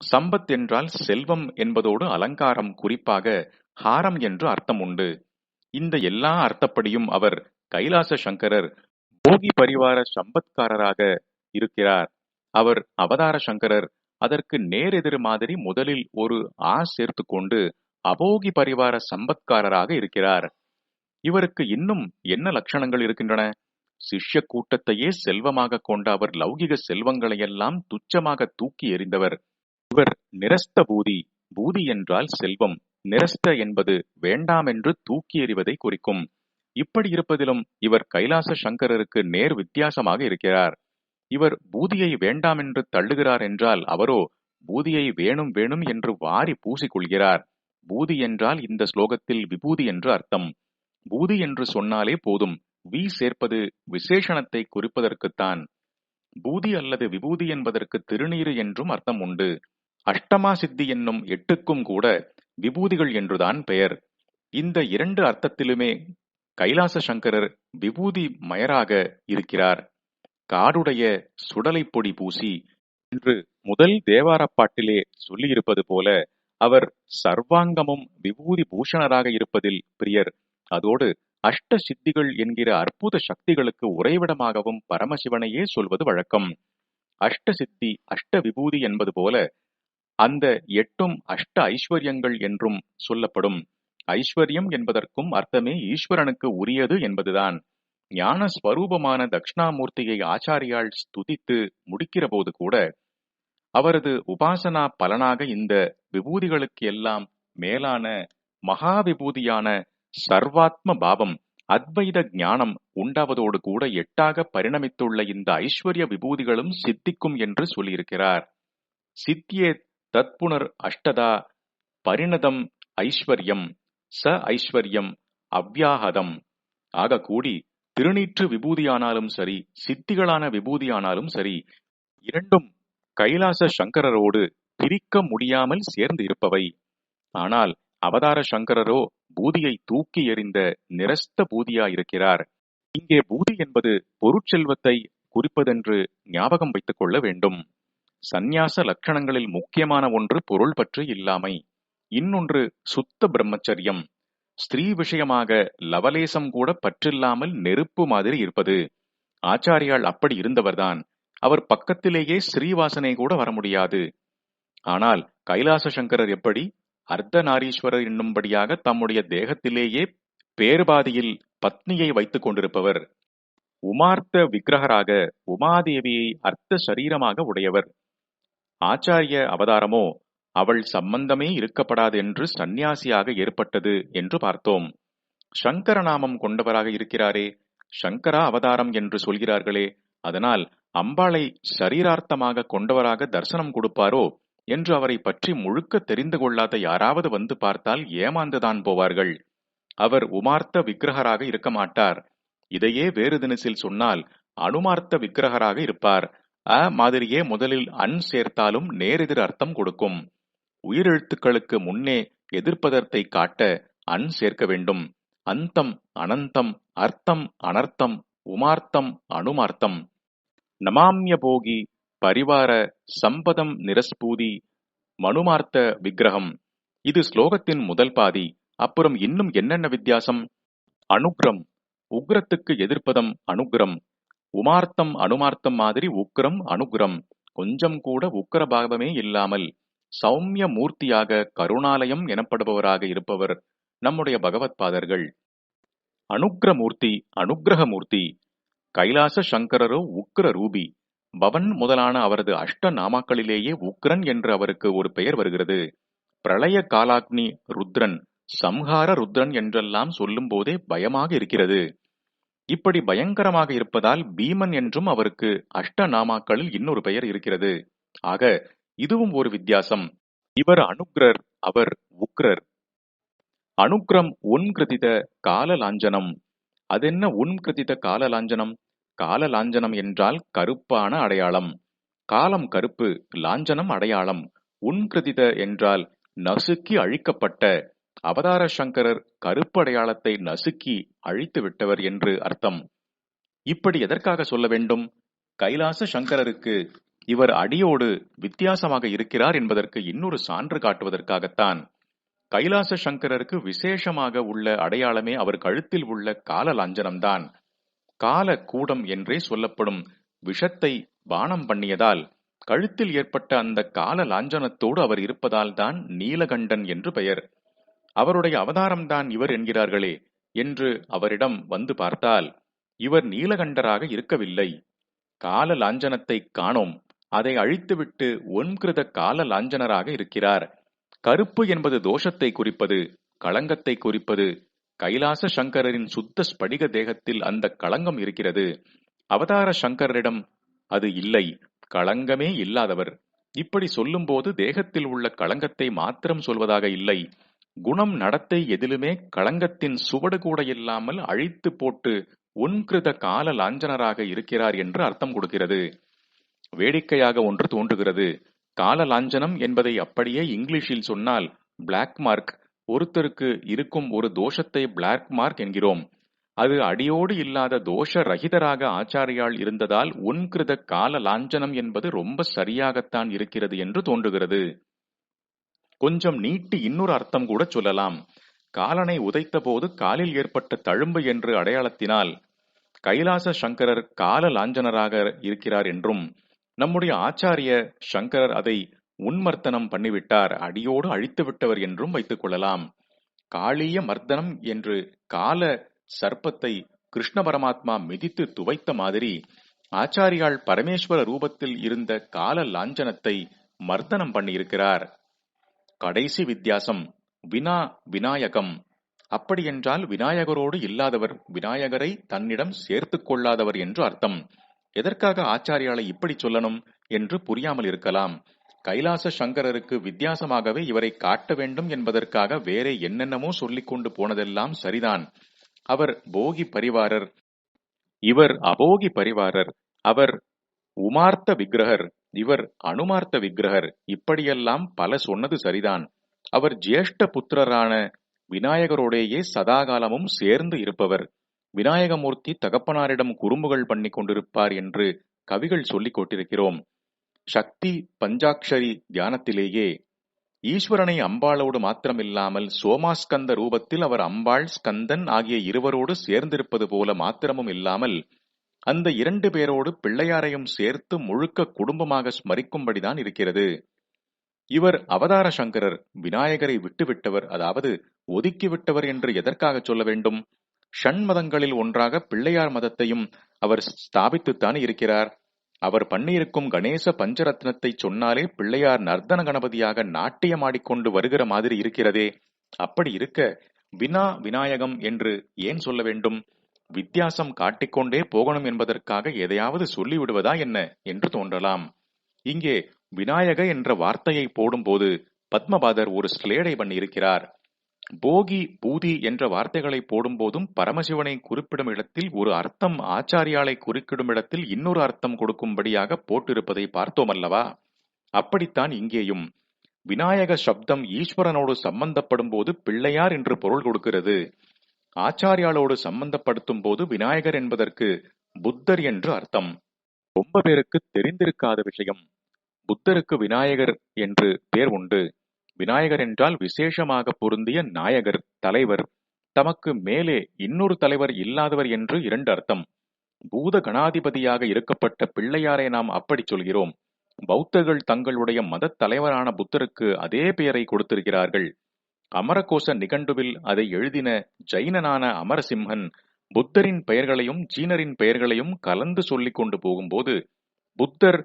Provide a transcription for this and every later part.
சம்பத் என்றால் செல்வம் என்பதோடு அலங்காரம் குறிப்பாக ஹாரம் என்று அர்த்தம் உண்டு. இந்த எல்லா அர்த்தப்படியும் அவர் கைலாச சங்கரர் போகி பரிவார சம்பத்காரராக இருக்கிறார். அவர் அவதார சங்கரர். அதற்கு நேரெதிர் மாதிரி முதலில் ஒரு ஆ சேர்த்து கொண்டு அபோகி பரிவார சம்பத்காரராக இருக்கிறார். இவருக்கு இன்னும் என்ன லட்சணங்கள் இருக்கின்றன? சிஷ்ய கூட்டத்தையே செல்வமாக கொண்ட அவர் லௌகிக செல்வங்களையெல்லாம் துச்சமாக தூக்கி எறிந்தவர். இவர் நிரஸ்த பூதி. பூதி என்றால் செல்வம். நிரஸ்த என்பது வேண்டாம் என்று தூக்கி எறிவதை குறிக்கும். இப்படி இருப்பதிலும் இவர் கைலாச சங்கரருக்கு நேர் வித்தியாசமாக இருக்கிறார். இவர் பூதியை வேண்டாம் என்று தள்ளுகிறார் என்றால் அவரோ பூதியை வேணும் வேணும் என்று வாரி பூசிக்கொள்கிறார். பூதி என்றால் இந்த ஸ்லோகத்தில் விபூதி என்று அர்த்தம். பூதி என்று சொன்னாலே போதும். வி சேர்ப்பது விசேஷணத்தை குறிப்பதற்குத்தான். பூதி அல்லது விபூதி என்பதற்கு திருநீறு என்றும் அர்த்தம் உண்டு. அஷ்டமா சித்தி என்னும் எட்டுக்கும் கூட விபூதிகள் என்றுதான் பெயர். இந்த இரண்டு அர்த்தத்திலுமே கைலாச சங்கரர் விபூதி மயராக இருக்கிறார். காடுடைய சுடலை பொடி பூசி என்று முதல் தேவாரப்பாட்டிலே சொல்லியிருப்பது போல அவர் சர்வாங்கமும் விபூதி பூஷணராக இருப்பதில் பிரியர். அதோடு அஷ்ட சித்திகள் என்கிற அற்புத சக்திகளுக்கு உறைவிடமாகவும் பரமசிவனையே சொல்வது வழக்கம். அஷ்ட சித்தி அஷ்ட விபூதி என்பது போல அந்த எட்டும் அஷ்ட ஐஸ்வர்யங்கள் என்றும் சொல்லப்படும். ஐஸ்வர்யம் என்பதற்கும் அர்த்தமே ஈஸ்வரனுக்கு உரியது என்பதுதான். ஞான ஸ்வரூபமான தக்ஷணாமூர்த்தியை ஆச்சாரியால் ஸ்துதித்து முடிக்கிற போது கூட அவரது உபாசனா பலனாக இந்த விபூதிகளுக்கு எல்லாம் மேலான மகா விபூதியான சர்வாத்ம பாவம் அத்வைத ஞானம் உண்டாவதோடு கூட எட்டாக பரிணமித்துள்ள இந்த ஐஸ்வர்ய விபூதிகளும் சித்திக்கும் என்று சொல்லியிருக்கிறார். சித்தியே தத்புனர் அஷ்டதா பரிணதம் ஐஸ்வர்யம் ச ஐஸ்வர்யம் அவ்யாகதம் ஆக கூடி திருநீற்று விபூதியானாலும் சரி சித்திகளான விபூதியானாலும் சரி இரண்டும் கைலாச சங்கரரோடு பிரிக்க முடியாமல் சேர்ந்து இருப்பவை. ஆனால் அவதார சங்கரரோ பூதியை தூக்கி எறிந்த நிரஸ்த பூதியாயிருக்கிறார். இங்கே பூதி என்பது பொருட்செல்வத்தை குறிப்பதென்று ஞாபகம் வைத்துக் கொள்ள வேண்டும். சந்நியாச லட்சணங்களில் முக்கியமான ஒன்று பொருள் பற்று இல்லாமை. இன்னொன்று சுத்த பிரம்மச்சரியம். ஸ்திரீ விஷயமாக லவலேசம் கூட பற்றில்லாமல் நெருப்பு மாதிரி இருப்பது. ஆச்சாரியால் அப்படி இருந்தவர்தான். அவர் பக்கத்திலேயே ஸ்ரீவாசனை கூட வர முடியாது. ஆனால் கைலாச சங்கரர் எப்படி? அர்த்த நாரீஸ்வரர் என்னும்படியாக தம்முடைய தேகத்திலேயே பேர்பாதியில் பத்னியை வைத்துக் கொண்டிருப்பவர். உமார்த்த விக்கிரகராக உமாதேவியை அர்த்த சரீரமாக உடையவர். ஆச்சாரிய அவதாரமோ அவள் சம்பந்தமே இருக்கப்படாது என்று சந்நியாசியாக ஏற்பட்டது என்று பார்த்தோம். சங்கரநாமம் கொண்டவராக இருக்கிறாரே சங்கரா அவதாரம் என்று சொல்கிறார்களே அதனால் அம்பாளை சரீரார்த்தமாக கொண்டவராக தரிசனம் கொடுப்பாரோ என்று அவரை பற்றி முழுக்க தெரிந்து கொள்ளாத யாராவது வந்து பார்த்தால் ஏமாந்துதான் போவார்கள். அவர் உமார்த்த விக்கிரகராக இருக்க மாட்டார். இதையே வேறு தினசில் சொன்னால் அனுமார்த்த விக்கிரகராக இருப்பார். அ மாதிரியே முதலில் அன் சேர்த்தாலும் நேரெதிர் அர்த்தம் கொடுக்கும். உயிரெழுத்துக்களுக்கு முன்னே எதிர்ப்பதத்தை காட்ட அன் சேர்க்க வேண்டும். அந்தம் அனந்தம் அர்த்தம் அனர்த்தம் உமார்த்தம் அனுமார்த்தம். நமாமிய போகி பரிவார சம்பதம் நிரஸ்பூதி மனுமார்த்த விக்கிரகம். இது ஸ்லோகத்தின் முதல் பாதி. அப்புறம் இன்னும் என்னென்ன வித்தியாசம்? அனுக்ரம் உக்ரத்துக்கு எதிர்ப்பதம் அனுக்ரம். உமார்த்தம் அனுமார்த்தம் மாதிரி உக்ரம் அனுக்ரம். கொஞ்சம் கூட உக்கர பாவமே இல்லாமல் சௌமிய மூர்த்தியாக கருணாலயம் எனப்படுபவராக இருப்பவர் நம்முடைய பகவத்பாதர்கள். அனுக்ரமூர்த்தி அனுக்கிரகமூர்த்தி கைலாச சங்கரரோ உக்ர ரூபி. பவன் முதலான அவரது அஷ்ட நாமாக்களிலேயே உக்ரன் என்று அவருக்கு ஒரு பெயர் வருகிறது. பிரளய காலாக்னி ருத்ரன் சம்ஹார ருத்ரன் என்றெல்லாம் சொல்லும் போதே பயமாக இருக்கிறது. இப்படி பயங்கரமாக இருப்பதால் பீமன் என்றும் அவருக்கு அஷ்ட நாமாக்களில் இன்னொரு பெயர் இருக்கிறது. ஆக இதுவும் ஒரு வித்தியாசம். இவர் அனுக்ரர் அவர் உக்ரர். அனுக்ரம் உன்கிருதித கால லாஞ்சனம் அதென்ன உன்கிருதித கால லாஞ்சனம் கால லாஞ்சனம் என்றால் கருப்பான அடையாளம். காலம் கருப்பு லாஞ்சனம் அடையாளம். உன்கிருதித என்றால் நசுக்கி அழிக்கப்பட்ட அவதார சங்கரர் கருப்படையாளத்தை நசுக்கி அழித்து விட்டவர் என்று அர்த்தம். இப்படி எதற்காக சொல்ல வேண்டும்? கைலாச சங்கரருக்கு இவர் அடியோடு வித்தியாசமாக இருக்கிறார் என்பதற்கு இன்னொரு சான்று காட்டுவதற்காகத்தான். கைலாச சங்கரருக்கு விசேஷமாக உள்ள அடையாளமே அவர் கழுத்தில் உள்ள கால லாஞ்சனம்தான் கால கூடம் என்றே சொல்லப்படும் விஷத்தை பானம் பண்ணியதால் கழுத்தில் ஏற்பட்ட அந்த கால லாஞ்சனத்தோடு அவர் இருப்பதால் தான் நீலகண்டன் என்று பெயர். அவருடைய அவதாரம்தான் இவர் என்கிறார்களே என்று அவரிடம் வந்து பார்த்தால் இவர் நீலகண்டராக இருக்கவில்லை. கால லாஞ்சனத்தை காணோம். அதை அழித்துவிட்டு ஒன்கிருத கால லாஞ்சனராக இருக்கிறார். கருப்பு என்பது தோஷத்தை குறிப்பது களங்கத்தை குறிப்பது கைலாச சங்கரரின் சுத்த ஸ்படிக தேகத்தில் அந்த களங்கம் இருக்கிறது. அவதார சங்கரரிடம் அது இல்லை களங்கமே இல்லாதவர். இப்படி சொல்லும்போது தேகத்தில் உள்ள களங்கத்தை மாத்திரம் சொல்வதாக இல்லை. குணம் நடத்தை எதிலுமே களங்கத்தின் சுவடு கூட இல்லாமல் அழித்து போட்டு உன்கிருத கால லாஞ்சனராக இருக்கிறார் என்று அர்த்தம் கொடுக்கிறது. வேடிக்கையாக ஒன்று தோன்றுகிறது. கால லாஞ்சனம் என்பதை அப்படியே இங்கிலீஷில் சொன்னால் பிளாக் மார்க் ஒருத்தருக்கு இருக்கும் ஒரு தோஷத்தை பிளாக் மார்க் என்கிறோம். அது அடியோடு இல்லாத தோஷ ரகிதராக ஆச்சாரியால் இருந்ததால் உன்கிருத கால லாஞ்சனம் என்பது ரொம்ப சரியாகத்தான் இருக்கிறது என்று தோன்றுகிறது. கொஞ்சம் நீட்டி இன்னொரு அர்த்தம் கூட சொல்லலாம். காலனை உதைத்த போது காலில் ஏற்பட்ட தழும்பு என்று அடையாளத்தினால் கைலாச சங்கரர் கால லாஞ்சனராக இருக்கிறார் என்றும் நம்முடைய ஆச்சாரிய சங்கரர் அதை உன்மர்த்தனம் பண்ணிவிட்டார் அடியோடு அழித்து விட்டவர் என்றும் வைத்துக் கொள்ளலாம். காளிய மர்தனம் என்று கால சர்ப்பத்தை கிருஷ்ண பரமாத்மா மிதித்து துவைத்த மாதிரி ஆச்சாரியால் பரமேஸ்வர ரூபத்தில் இருந்த கால லாஞ்சனத்தை மர்த்தனம் பண்ணியிருக்கிறார். கடைசி வித்தியாசம் வினா விநாயகம். அப்படியென்றால் விநாயகரோடு இல்லாதவர் விநாயகரை தன்னிடம் சேர்த்துக் கொள்ளாதவர் என்று அர்த்தம். எதற்காக ஆச்சாரியாலை இப்படி சொல்லணும் என்று புரியாமல் இருக்கலாம். கைலாச சங்கரருக்கு வித்தியாசமாகவே இவரை காட்ட வேண்டும் என்பதற்காக வேற என்னென்னமோ சொல்லிக் கொண்டு போனதெல்லாம் சரிதான். அவர் போகி பரிவாரர். இவர் அபோகி பரிவாரர். அவர் உமார்த்த விக்கிரகர். இவர் அனுமார்த்த விக்கிரகர். இப்படியெல்லாம் பல சொன்னது சரிதான். அவர் ஜேஷ்ட புத்திரரான விநாயகரோடேயே சதாகாலமும் சேர்ந்து இருப்பவர். விநாயகமூர்த்தி தகப்பனாரிடம் குறும்புகள் பண்ணி கொண்டிருப்பார் என்று கவிகள் சொல்லிக் கொண்டிருக்கிறோம். சக்தி பஞ்சாட்சரி தியானத்திலேயே ஈஸ்வரனை அம்பாளோடு மாத்திரமில்லாமல் சோமாஸ்கந்த ரூபத்தில் அவர் அம்பாள் ஸ்கந்தன் ஆகிய இருவரோடு சேர்ந்திருப்பது போல மாத்திரமும் இல்லாமல் அந்த இரண்டு பேரோடு பிள்ளையாரையும் சேர்த்து முழுக்க குடும்பமாக ஸ்மரிக்கும்படிதான் இருக்கிறது. இவர் அவதார சங்கரர் விநாயகரை விட்டுவிட்டவர் அதாவது ஒதுக்கிவிட்டவர் என்று எதற்காக சொல்ல வேண்டும்? ஷண்மதங்களில் ஒன்றாக பிள்ளையார் மதத்தையும் அவர் ஸ்தாபித்துத்தான் இருக்கிறார். அவர் பண்ணியிருக்கும் கணேச பஞ்சரத்னத்தை சொன்னாலே பிள்ளையார் நர்த்தன கணபதியாக நாட்டியமாடிக்கொண்டு வருகிற மாதிரி இருக்கிறதே. அப்படி இருக்க வினா விநாயகம் என்று ஏன் சொல்ல வேண்டும்? வித்தியாசம் காட்டிக்கொண்டே போகணும் என்பதற்காக எதையாவது சொல்லிவிடுவதா என்ன என்று தோன்றலாம். இங்கே விநாயக என்ற வார்த்தையை போடும்போது பத்மபாதர் ஒரு ஸ்லேடை பண்ணியிருக்கிறார். போகி பூதி என்ற வார்த்தைகளை போடும்போதும் பரமசிவனை குறிப்பிடும் இடத்தில் ஒரு அர்த்தம் ஆச்சாரியாலை குறிக்கிடும் இடத்தில் இன்னொரு அர்த்தம் கொடுக்கும்படியாக போட்டிருப்பதை பார்த்தோம் அல்லவா அப்படித்தான் இங்கேயும். விநாயக சப்தம் ஈஸ்வரனோடு சம்பந்தப்படும் போது பிள்ளையார் என்று பொருள் கொடுக்கிறது. ஆச்சாரியாலோடு சம்பந்தப்படுத்தும் போது விநாயகர் என்பதற்கு புத்தர் என்று அர்த்தம். ரொம்ப பேருக்கு தெரிந்திருக்காத விஷயம். புத்தருக்கு விநாயகர் என்று பேர் உண்டு. விநாயகர் என்றால் விசேஷமாக பொருந்திய நாயகர் தலைவர். தமக்கு மேலே இன்னொரு தலைவர் இல்லாதவர் என்று இரண்டு அர்த்தம். பூத கணாதிபதியாக இருக்கப்பட்ட பிள்ளையாரை நாம் அப்படி சொல்கிறோம். பௌத்தர்கள் தங்களுடைய மதத் தலைவரான புத்தருக்கு அதே பெயரை கொடுத்திருக்கிறார்கள். அமரகோச நிகண்டுவில் அதை எழுதின ஜைனனான அமரசிம்ஹன் புத்தரின் பெயர்களையும் ஜீனரின் பெயர்களையும் கலந்து சொல்லிக் கொண்டு போகும்போது புத்தர்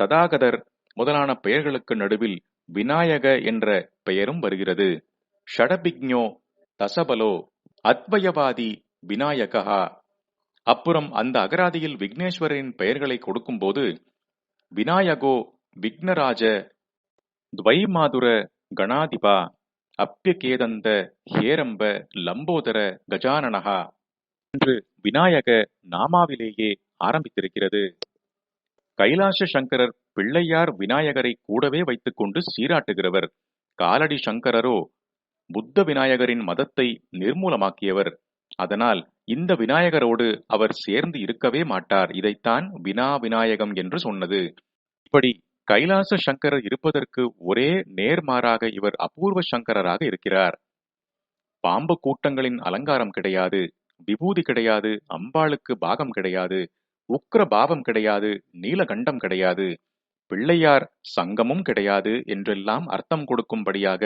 ததாகதர் முதலான பெயர்களுக்கு நடுவில் விநாயக என்ற பெயரும் வருகிறது. ஷடபிக்ஞோ தசபலோ அத்வயவாதி விநாயகா. அப்புறம் அந்த அகராதியில் விக்னேஸ்வரரின் பெயர்களை கொடுக்கும்போது விநாயகோ விக்னராஜ துவைமாதுர கணாதிபா. அப்பியகேதந்த ஹேரம்ப லம்போதர கஜானனகா என்று விநாயக நாமாவிலேயே ஆரம்பித்திருக்கிறது. கைலாச சங்கரர் பிள்ளையார் விநாயகரை கூடவே வைத்துக்கொண்டு சீராட்டுகிறவர். காலடி சங்கரரோ புத்த விநாயகரின் மதத்தை நிர்மூலமாக்கியவர். அதனால் இந்த விநாயகரோடு அவர் சேர்ந்து இருக்கவே மாட்டார். இதைத்தான் வினா விநாயகம் என்று சொன்னது. இப்படி கைலாச சங்கரர் இருப்பதற்கு ஒரே நேர்மாறாக இவர் அபூர்வ சங்கரராக இருக்கிறார். பாம்பு கூட்டங்களின் அலங்காரம் கிடையாது விபூதி கிடையாது அம்பாளுக்கு பாகம் கிடையாது உக்கிர பாவம் கிடையாது நீலகண்டம் கிடையாது பிள்ளையார் சங்கமும் கிடையாது என்றெல்லாம் அர்த்தம் கொடுக்கும்படியாக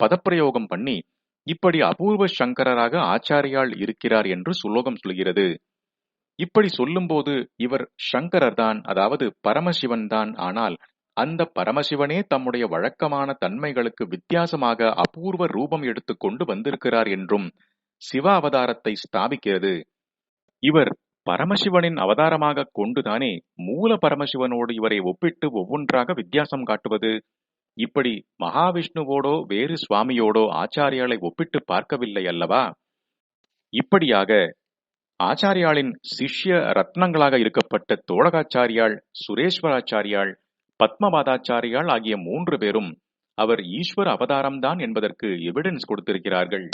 பதப்பிரயோகம் பண்ணி இப்படி அபூர்வ சங்கரராக ஆச்சாரியால் இருக்கிறார் என்று சுலோகம் சொல்கிறது. இப்படி சொல்லும்போது இவர் சங்கரர் தான் அதாவது பரமசிவன் தான் ஆனால் அந்த பரமசிவனே தம்முடைய வழக்கமான தன்மைகளுக்கு வித்தியாசமாக அபூர்வ ரூபம் எடுத்துக்கொண்டு வந்திருக்கிறார் என்றும் சிவ அவதாரத்தை ஸ்தாபிக்கிறது. இவர் பரமசிவனின் அவதாரமாக கொண்டுதானே மூல பரமசிவனோடு இவரை ஒப்பிட்டு ஒவ்வொன்றாக வித்தியாசம் காட்டுவது? இப்படி மகாவிஷ்ணுவோடோ வேறு சுவாமியோடோ ஆச்சாரியாலை ஒப்பிட்டு பார்க்கவில்லை அல்லவா? இப்படியாக ஆச்சாரியாளின் சிஷ்ய ரத்னங்களாக இருக்கப்பட்ட தோழகாச்சாரியாள் சுரேஸ்வராச்சாரியாள் பத்மபாதாச்சாரியால் ஆகிய மூன்று பேரும் அவர் ஈஸ்வர அவதாரம்தான் என்பதற்கு எவிடன்ஸ் கொடுத்திருக்கிறார்கள்.